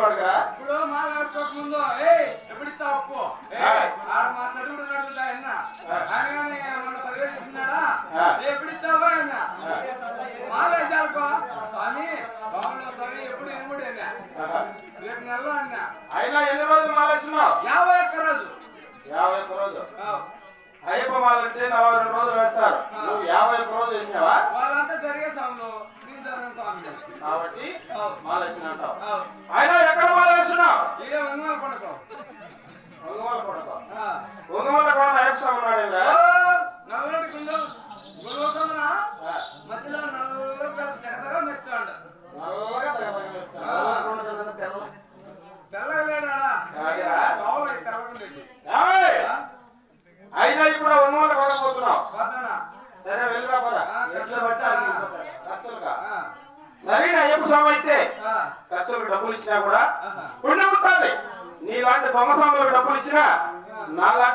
మా కట్టుకోక ముందు ఎప్పుడు ఇచ్చా అప్పు మా చెడు కూడా అడుగుతా ఆయన ఆయన పరిగెట్టిస్తున్నాడా ఎప్పుడు ఇచ్చావా ఆయన మా వేసాలకో స్వామి అయినా అయినా యాభై ఒక్క యాభై రోజు అయ్యప్ప మాలంటే నలభై రెండు రోజులు వేస్తారు. నువ్వు యాభై ఒక్క రోజు వేసినావా? వాళ్ళంతా జరిగే సమయం కాబట్టి మహాలక్ష్మి అంటావు. ఆయన ఎక్కడ మహాలక్ష్మి వంగమాల పడక. వంగమాల పడక. వంగమాల కూడా ఉన్నాడు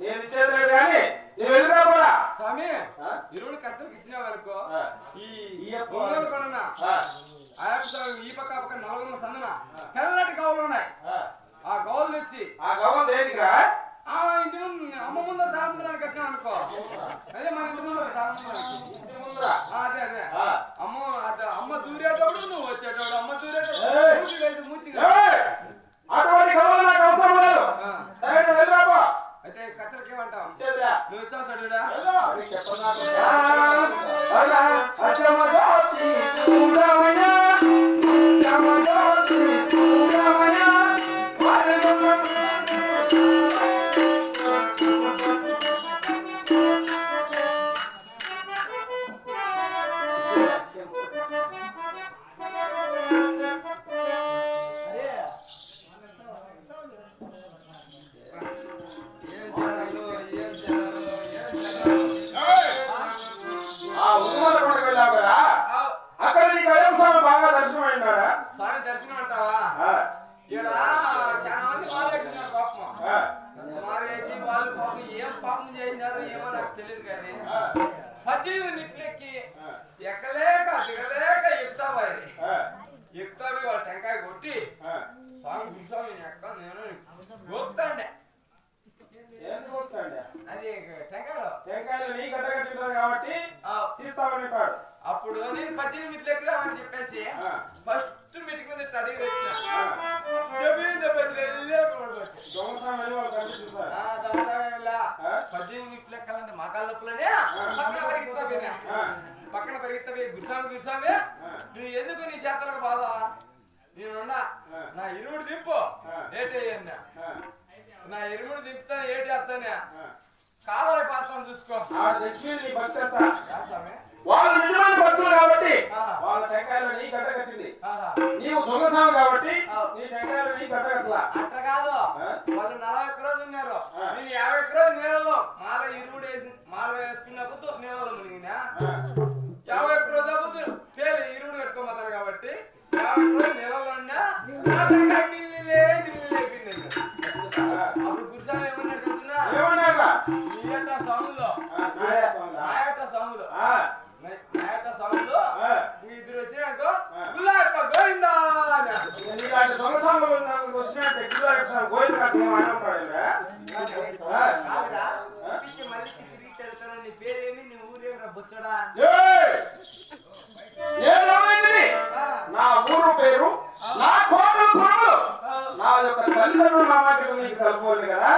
నేను ఇచ్చేది కానీ ಅಜ್ಜಿಯ ನಿಟ್ಲಿಕ್ಕೆ ಎಕ್ಕಲೇಕ ಸಿಗಲೇಕ ಇರ್ತಾವ ಇರ್ತಾವ ಇವಾಗ ಟೆಂಕಾಯಿ ಕೊಟ್ಟಿ ಸ್ವಾಮಿ ಗುರುಸ್ವಾಮಿ ಎಕ್ಕ నేను ಹೋಗ್ತಾಂಡೆ ఎందుకు వస్తాండి అది నీ గడ్డ కట్టింటారు కాబట్టి తీస్తామని కాడు? అప్పుడు నేను పద్దెనిమిది మిట్లు ఎక్కుదామని చెప్పేసి ఫస్ట్ మిటికి మీద స్టడీ దొంగసామి పద్దెనిమిది మిట్లు ఎక్కాలంటే మా కాలవై పాత్రను చూసుకో. వాళ్ళు నిజమైన భక్తులు కాబట్టి వాళ్ళ టెంకాయలు నీ గట్ట కట్టింది. నీవు దొంగసాము కాబట్టి నీ టెంకాయలు నీ గట్ట కట్టలా. అట్లా కాదు. వాళ్ళు నలభై మా మాటలు నీకు తెలుపుకోవాలి కదా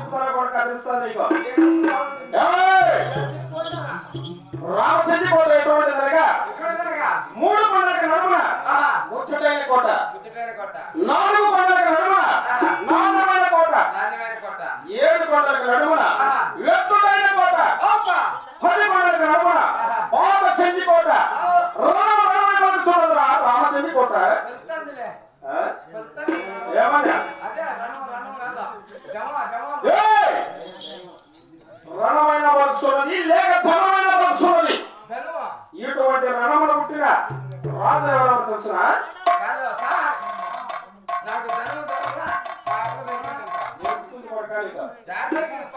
తప్పించుకోలే కూడా కనిపిస్తుంది నీకు రామచంద్ర కోట ఎటువంటి జరగా మూడు కోట. నా కాదు.